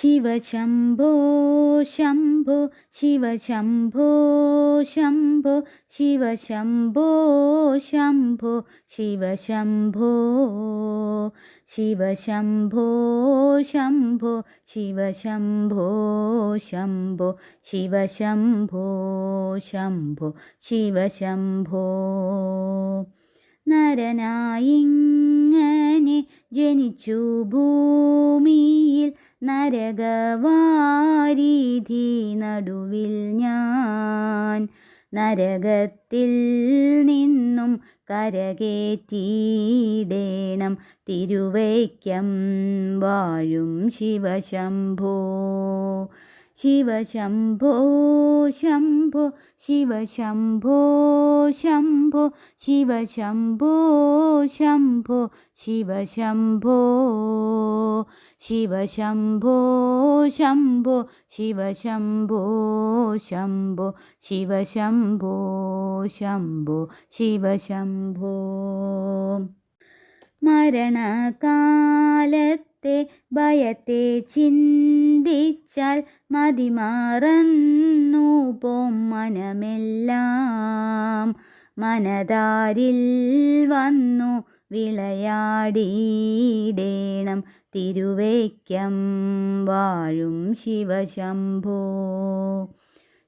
ശിവശംഭോ ശംഭോ ശിവശംഭോ ശംഭോ ശിവശംഭോ ശംഭോ ശിവശംഭോ ശിവശംഭോ ശംഭോ ശിവശംഭോ ശംഭോ ശിവശംഭോ ശംഭോ ശിവശംഭോ നരനായിങ്ങനെ ജനിച്ചു ഭൂമിയിൽ നരകവാരിധി നടുവിൽ ഞാൻ നരകത്തിൽ നിന്നും കരകേറ്റിയിടേണം. തിരുവൈക്കം വാഴും ശിവശംഭോ. ശിവശംഭോ ശംഭോ ശിവശംഭോ ശംഭോ ശിവശംഭോ ശംഭോ ശിവശംഭോ ശിവശംഭോ ശംഭോ ശിവശംഭോ ശംഭോ ശിവശംഭോ ശംഭോ ശിവശംഭോ മരണകാലത്തെ ഭയത്തെ ഭയത്തെ ചിന്തിച്ചാൽ മതിമാറന്നു പോം മനമെല്ലാം. മനതാരിൽ വന്നു വിളയാടിയിടേണം തിരുവേക്യം വാഴും ശിവശംഭോ.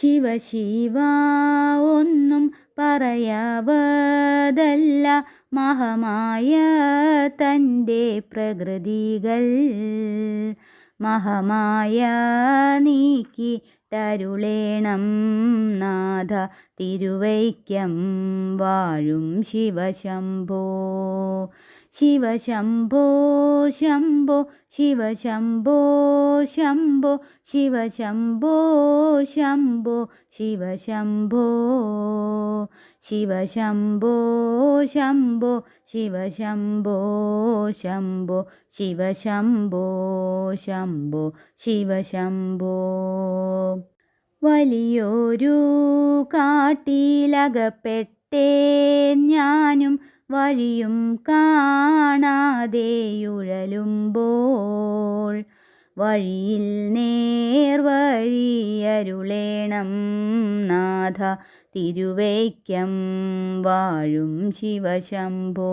ശിവ ശിവ ഒന്നും പറയാവതല്ല. മഹമായ തന്റെ പ്രകൃതികൾ മഹമായ നീക്കി തരുളേണം നാഥ തിരുവൈക്യം വാഴും ശിവശംഭോ. ശിവശംഭോ ശംഭോ ശിവശംഭോ ശംഭോ ശിവശംഭോ ശംഭോ ശിവശംഭോ. ശിവശംഭോ ശംഭോ ശിവശംഭോ ശംഭോ ശിവശംഭോ ശംഭോ ശിവശംഭോ വലിയൊരു കാട്ടിലകപ്പെട്ടേ ഞാനും വഴിയും കാണാതെയുഴലുമ്പോൾ വഴിയിൽ നേർവഴിയരുളേണം നാഥ തിരുവൈക്കം വാഴും ശിവശംഭോ.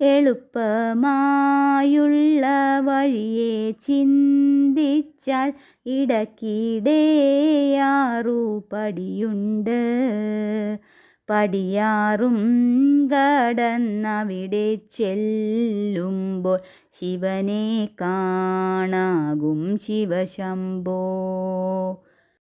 എളുപ്പമായുള്ള വഴിയെ ചിന്തിച്ചാൽ ഇടയ്ക്കിടെയാറു പടിയുണ്ട് പടിയാറും കടന്നവിടെ ചെല്ലുമ്പോൾ ശിവനെ കാണാകും ശിവശംഭോ.